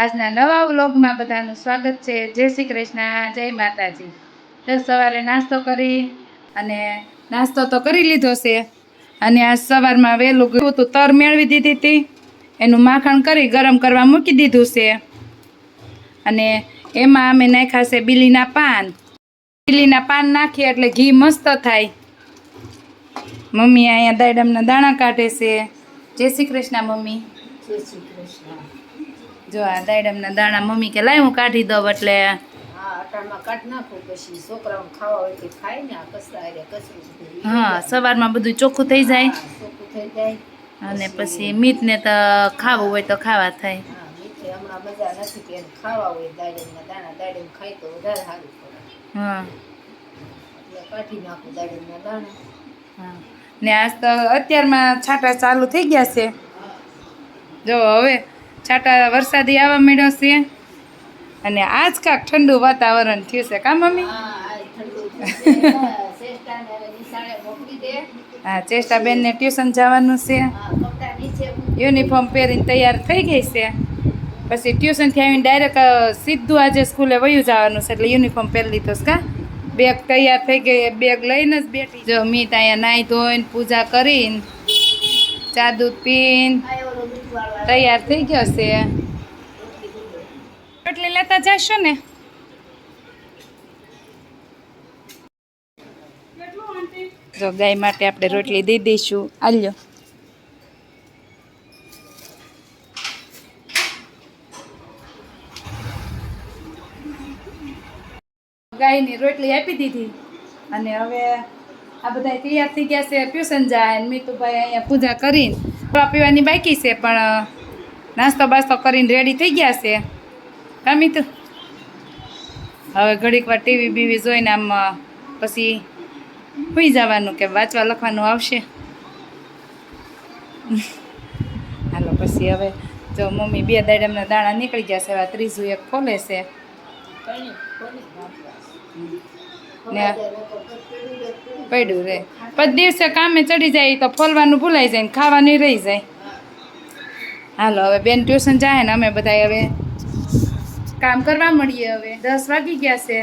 આજના નવા વ્લોગમાં બધાનું સ્વાગત છે. જય શ્રી કૃષ્ણ, જય માતાજી. તો સવારે નાસ્તો કરી અને નાસ્તો તો કરી લીધો છે. અને આજ સવારમાં વહેલું ગયું હતું, તર મેળવી દીધી હતી. એનું માખણ કરી ગરમ કરવા મૂકી દીધું છે. અને એમાં અમે નાખ્યા છે બીલીના પાન. બીલીના પાન નાખીએ એટલે ઘી મસ્ત થાય. મમ્મી અહીંયા દાડમના દાણા કાઢે છે. જય શ્રી કૃષ્ણ, મમ્મી. જય શ્રી જો આ દાડમના દાણા મમ્મી કે લાય હું કાઢી દઉં એટલે. હા અટાણમાં કાઢ નાખું પછી છોકરાઓ ખાવા હોય તે ખાય ને આ કચરા એટલે કચરું હા સવારમાં બધું ચોખ્ખું થઈ જાય. ચોખ્ખું થઈ જાય. અને પછી મીટને તો ખાવું હોય તો ખાવા થાય. હા મીઠે હમણાં મજા નથી કે એને ખાવા હોય દાડમના દાણા દાડમ ખાય તો વધારે સારું હા. એટલે કાઢી નાખું દાડમના દાણા. હા. ને આજ તો અત્યારમાં છાંટા ચાલુ થઈ ગયા છે. જો હવે છાંટા વરસાદી આવવા મળ્યો છે. અને આજ કાંક ઠંડુ વાતાવરણ થયું છે. કા મમ્મી? હા ચેષ્ટા ચેષ્ટાબેનને ટ્યુશન જવાનું છે. યુનિફોર્મ પહેરીને તૈયાર થઈ ગઈ છે. પછી ટ્યુશનથી આવીને ડાયરેક્ટ સીધું આજે સ્કૂલે વયું જવાનું છે. એટલે યુનિફોર્મ પહેરી લીધો છે કા? બેગ તૈયાર થઈ ગઈ. બેગ લઈને જ બેઠી. જો મીત અહીંયા નાહી ધોઈને પૂજા કરીને ચા દૂધ પીને તૈયાર થઈ ગયો છે. રોટલી લેતા જશો ને? જો ગાય માટે આપણે રોટલી દઈ દઈશું. આલ્યો. ગાયની રોટલી આપી દીધી. અને હવે આ બધા તૈયાર થઈ ગયા છે. ટ્યુશન જાય મીતુભાઈ અહીંયા પૂજા કરીને પીવાની બાકી છે, પણ નાસ્તો બાસ્તો કરીને રેડી થઈ ગયા છે. કામી તું હવે ઘડીક વાર ટીવી બીવી જોઈને આમ પછી હોઈ જવાનું કે વાંચવા લખવાનું આવશે. હાલો, પછી હવે જો મમ્મી બે દાડામના દાણા નીકળી ગયા છે આ ત્રીજું એક ખોલે છે. ને. પડ્યું રે. પછી દિવસે કામે ચડી જાય તો ફોલવાનું ભૂલાઈ જાય ને ખાવાનું રહી જાય. હાલો, હવે બેન ટ્યુશન જાય ને અમે બધા હવે કામ કરવા મળીએ હવે. દસ વાગી ગયા છે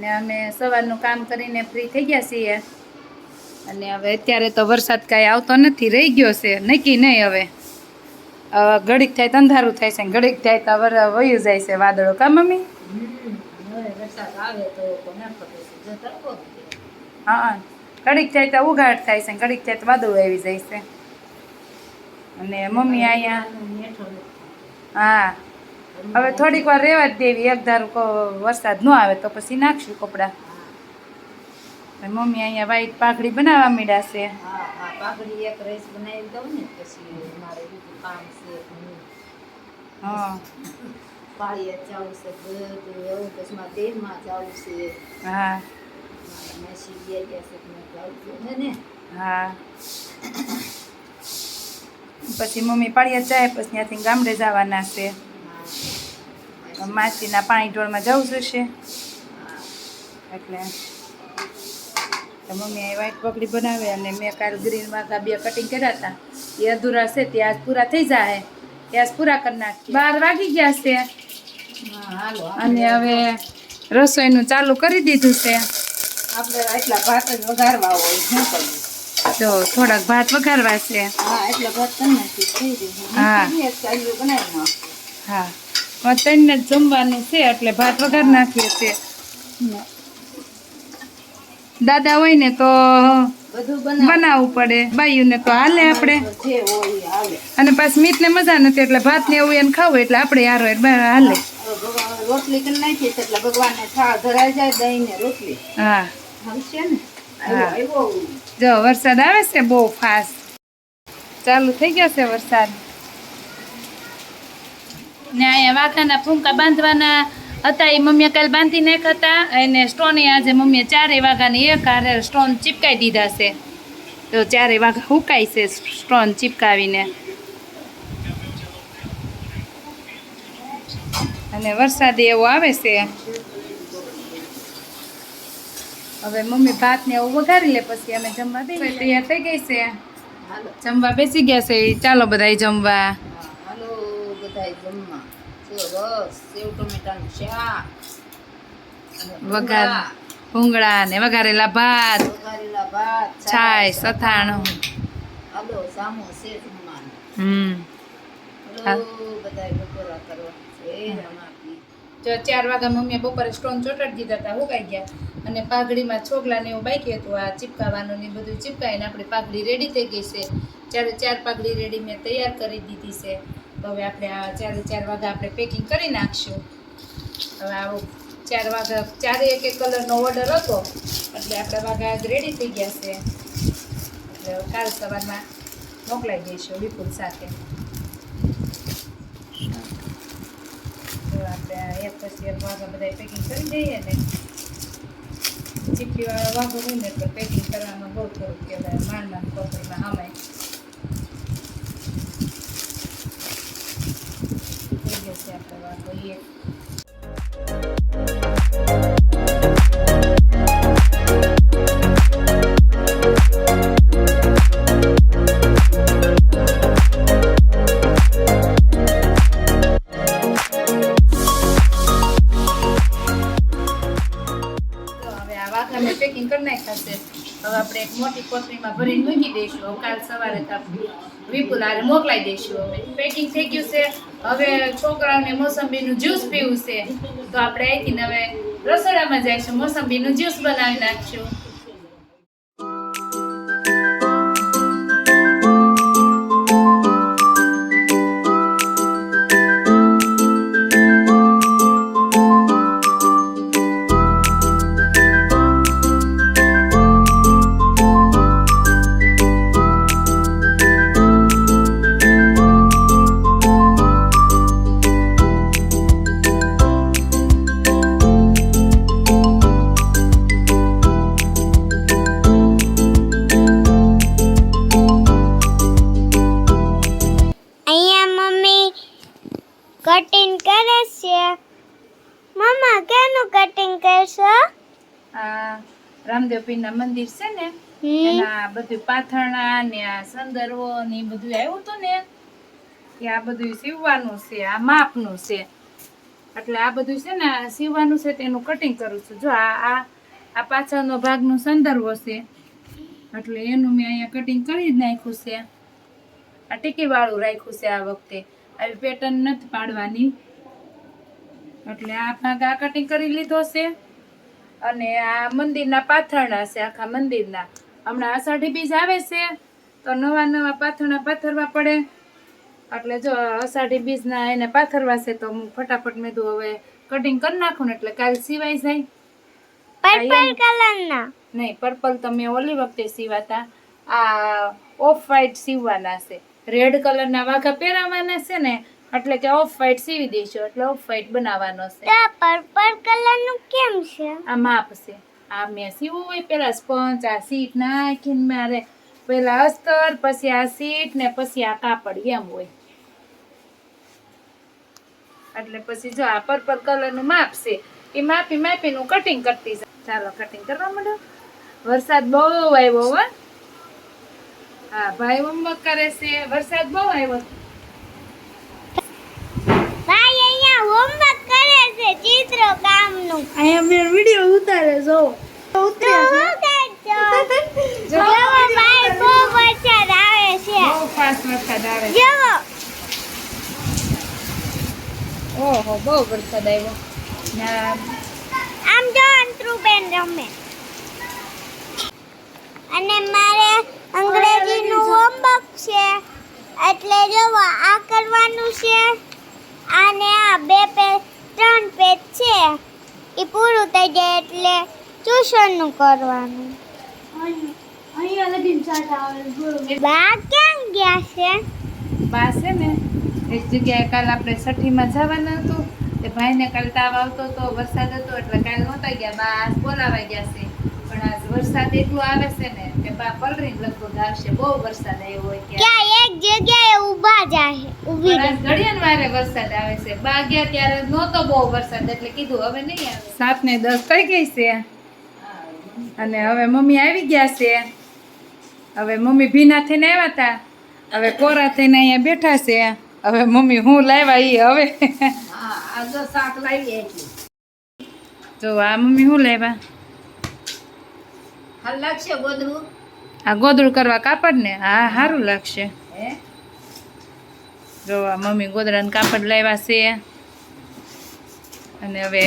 ને અમે સવારનું કામ કરીને ફ્રી થઈ ગયા છીએ. અને હવે અત્યારે તો વરસાદ કાંઈ આવતો નથી, રહી ગયો છે. નક્કી નહીં હવે. ઘડીક થાય તો અંધારું થાય છે ઘડીક થાય તો વયું જાય છે વાદળો. કા, મમ્મી? આવે તો હા ઘડીક થાય તો ઉઘાટ થાય છે ઘડીક થાય તો વાદળો આવી જાય છે. અને મમ્મી અહીંયા હા. હવે થોડીક વાર રહેવા જ દેવી એક ધારું વરસાદ ન આવે તો પછી નાખશું કપડાં. મમ્મી અહીંયા વ્હાઈટ પાઘડી બનાવવા માંડ્યા છે. હા હા પાઘડી એક રેસ બનાવી દઉં ને પછી મારે બીજું કામ છે. હા. પાળીએ જવું છે બધું એવું પછી મારા દેહમાં જવું છે. હા. હા. પછી મમ્મી પાળિયા જાય પછી ત્યાંથી ગામડે જવાના છે. માસીના પાણી ઢોળમાં જવું જોશે. એટલે મમ્મી એ વ્હાઈટ પકડી બનાવે અને મેં કાલ ગ્રીન વાઘા બે કટિંગ કર્યા હતા. એ અધૂરા છે તે આજ પૂરા થઈ જાય તે આજ પૂરા કરી નાખીએ. બાર વાગી ગયા છે. હા હાલો અને હવે રસોઈનું ચાલુ કરી દીધું છે. આપણે એટલા ભાત જ વઘારવા હોય શું કરવું તો થોડાક ભાત વઘારવા છે. હા એટલા ભાત થઈ હા. હા. જ જમવાનું છે એટલે ભાત વઘાર નાખીએ છે. દાદા હોય ને તો બનાવવું પડે બાયુને તો હાલે આપણે. અને પાછું મીઠને મજા નથી એટલે ભાત ને એવું એને ખાવું એટલે આપણે બહાર હાલે. રોટલી કરી નાખીએ એટલે ભગવાનને ધરાઈ જાય દહીં ને રોટલી. હા. જો વરસાદ આવે છે બહુ ફાસ્ટ ચાલુ થઈ ગયો છે વરસાદ. ને અહીંયા વાઘાના ફૂંકા બાંધવાના હતા એ મમ્મીએ કાલ બાંધી નાખ હતા. અને સ્ટોન આજે મમ્મીએ ચારેય વાઘાની એક હારે સ્ટોન ચીપકાઈ દીધા છે. તો ચારે વાઘા હુકાય છે સ્ટોન ચીપકાવીને. અને વરસાદ એવો આવે છે. હવે મમ્મી ભાત ને એવું વઘારી લે પછી અમે જમવા બેસી તૈયાર થઈ ગઈ છે? જમવા બેસી ગયા છે? ચાલો બધાય જમવા. હાલો બધા જમવા. રસ સેવ ટમેટાનું શાક વઘાર ભૂંગળા, ને વઘારેલા ભાત. વઘારેલા ભાત છાય સથાણું હાલો સામો છે જમવાનું. હમ. બધાય બપોરા કરવા છે રમાપી ચાર વાગ્યા મમ્મીએ બપોરે સ્ટોન ચોટાડી દીધા હતા ઉગાઈ ગયા. અને પાઘડીમાં છોકલા ને એવું બાકી હતું, આ ચીપકાવાનું ને બધું ચીપકાવીને આપણી પાઘડી રેડી થઈ ગઈ છે. ચારે ચાર પાઘડી રેડી મેં તૈયાર કરી દીધી છે. તો હવે આપણે આ ચારે ચાર વાગ્યા આપણે પેકિંગ કરી નાખશું. હવે આવો ચાર વાગ્યા, ચારે એક એક કલરનો ઓર્ડર હતો, એટલે આપણે આજ રેડી થઈ ગયા છે. એટલે કાલ સવારમાં મોકલાઈ દઈશું વિપુલ સાથે. આપણે એક પછી એક વાઘા બધા પેકિંગ કરી દઈએ ને. ચીપલી વાળા વાઘો હોય ને તો પેકિંગ કરવામાં બહુ થોડુંક કહેવાય માંડ માંડ કોથળીમાં હમાય થઈ જશે આપણે વાઘો એ તો હવે આ પેકિંગ કરી નાખ્યા હવે આપણે એક મોટી કોથળીમાં ભરીને મૂકી દઈશું. કાલ સવારે વિપુલ આરે મોકલાઈ દઈશું હવે. પેકિંગ થઈ ગયું છે. હવે છોકરાઓને મોસંબીનું જ્યુસ પીવું છે. તો આપણે અહીંથી હવે રસોડામાં જઈશું. મોસંબીનું જ્યુસ બનાવી નાખશું. પીરના મંદિર છે ને એના બધું પાથરણા ને આ સંદર્ભો ને એ બધું આવ્યું હતું ને કે આ બધું સીવવાનું છે આ માપનું છે. એટલે આ બધું છે ને સીવવાનું છે તેનું કટિંગ કરું છું. જો આ આ આ પાછળનો ભાગનો સંદર્ભો છે. એટલે એનું મેં અહીંયા કટિંગ કરી જ નાખ્યું છે. આ ટીકીવાળું રાખ્યું છે આ વખતે. આવી પેટર્ન નથી પાડવાની. એટલે આ ભાગ આ કટિંગ કરી લીધો છે. અને આ મંદિરના પાથરણા છે આખા મંદિરના. હમણાં અષાઢી બીજ આવે છે તો નવા નવા પાથરણા પાથરવા પડે. એટલે જો અષાઢી બીજના એને પાથરવા છે તો હું ફટાફટ મેં હવે કટિંગ કરી નાખું ને એટલે કાલ સિવાય જાય. પર્પલ કલરના નહીં પર્પલ તો મેં ઓલી વખતે સીવાતા. આ ઓફ વ્હાઇટ સીવવાના છે. રેડ કલરના વાઘા પહેરાવાના છે ને એટલે કે ઓફ વ્હાઈટ સીવી દઈશું એટલે ઓફ વ્હાઈટ બનાવવાનો છે. તો પર્પલ કલરનું કેમ છે? આ માપ છે. આ મેં સીવું હોય પેલા સ્પંચ આ સીટ નાખીને મારે પેલા અસ્તર પછી આ સીટ ને પછી આ કાપડ એમ હોય. એટલે પછી જો આ પર્પલ કલરનું માપ છે એ માપી માપીનું કટિંગ કરતી જાઉં. ચાલો કટિંગ કરવા માંડો. વરસાદ બહુ આવ્યો હો. હા ભાઈ હોમવર્ક કરે છે. વરસાદ બહુ આવ્યો ભાઈ અહીંયા હોમવર્ક કરે છે ચિત્ર કામનું અહીંયા મેં વિડિયો ઉતારે જો. તો જો ભાઈ બહુ વરસાદ આવે છે. બહુ ફાસ્ટ વરસાદ આવે છે. જુઓ. ઓહો બહુ વરસાદ આવ્યો. ને. આમ જો અંતરુબેન રમે. અને મારે અંગ્રેજીનું હોમવર્ક છે. એટલે જો આ કરવાનું છે. અને આ બે પેજ ત્રણ પેજ છે. એ પૂરું થઈ જાય એટલે ટ્યુશનનું કરવાનું. બા ક્યાં ગયા છે? બા છે ને, એક જગ્યાએ કાલ આપણે સઠીમાં જવાનું હતું. તે ભાઈને કાલ તાવ આવતો હતો વરસાદ હતો એટલે કાલ નહોતા ગયા. બા આજ બોલાવા ગયા છે. પણ વરસાદ એટલો આવે છે ને કે બા પલરીને લગભગ આવશે. બહુ વરસાદ આવ્યો હોય ક્યાં એક જગ્યાએ ઊભા જાય ઊભી પણ રહે. આજ ઘડિયાળ વારે વરસાદ આવે છે. બા ગયા ત્યારે નહોતો બહુ વરસાદ એટલે કીધું હવે નહીં આવે. સાત ને દસ થઈ ગઈ છે. અને હવે મમ્મી આવી ગયા છે. હવે મમ્મી ભીના થઈને આવ્યા હતા હવે કોરા થઈને અહીંયા બેઠા છે. હવે મમ્મી હું લાવ્યા એ હવે. આ જો આ મમ્મી હું લેવા હાલ લાગશે ગોદડું? આ ગોદડું કરવા કાપડ ને? હા સારું લાગશે. હે? જો આ મમ્મી ગોદડાનું કાપડ લાવ્યા છે. અને હવે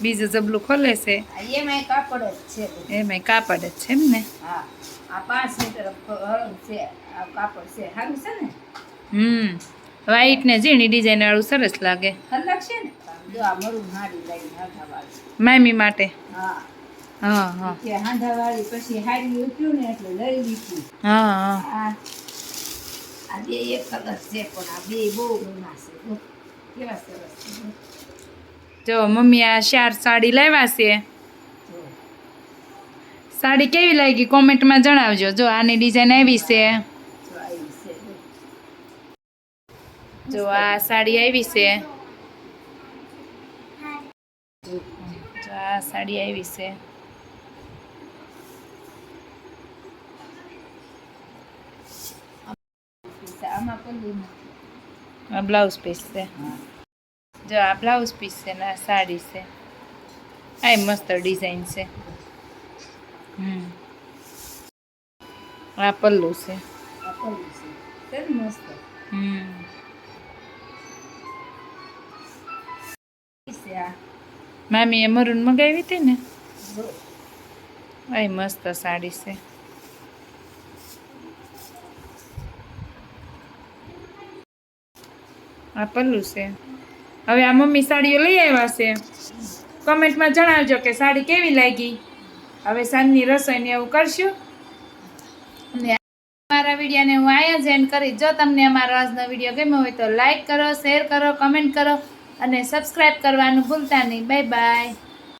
બીજું જબલું ખોલે છે. એમાંય કાપડ જ છે. એમાંય કાપડ જ છે એમ ને? હા આ પાંચ મીટર હળંગ છે આ કાપડ છે. સારું છે ને? હમ વ્હાઈટ ને ઝીણી ડિઝાઇન વાળું સરસ લાગે. લાગશે ને? જો આ મરું હાડી લઈને હાથા મામી માટે. હા. હા હા. કે હાંધા વાળી પછી હાડી ઉઠ્યું ને એટલે લઈ લીધી. હા હા. આ આ બે એક કલર છે પણ આ બે બહુ ગણા છે. જો. કેવા સરસ છે જો. જો મમ્મી આ ચાર સાડી લાવ્યા છે. સાડી કેવી લાગી? કોમેન્ટમાં જણાવજો. જો આની ડિઝાઇન આવી છે. જો આ સાડી આવી છે. જો આ સાડી આવી છે. આમાં પલ્લું આ બ્લાઉઝ પીસ છે. જો આ બ્લાઉઝ પીસ છે ને આ સાડી છે. આ મસ્ત ડિઝાઇન છે. હમ. આ પલ્લુ છે. આ પલ્લું છે. મસ્ત. હમ. છે આ. મામીએ મરૂન મગાવી હતી ને? આ મસ્ત સાડી છે. આ પલ્લુ છે. હવે આ મમ્મી સાડીઓ લઈ આવ્યા છે. કમેન્ટમાં જણાવજો કે સાડી કેવી લાગી? હવે સાંજની રસોઈને એવું કરશું. અને મારા વિડીયોને હું અહીંયા જ એન્ડ કરી જો તમને અમારો આજનો વીડિયો ગમ્યો હોય તો લાઈક કરો શેર કરો કમેન્ટ કરો અને સબસ્ક્રાઈબ કરવાનું ભૂલતા નહીં. Bye bye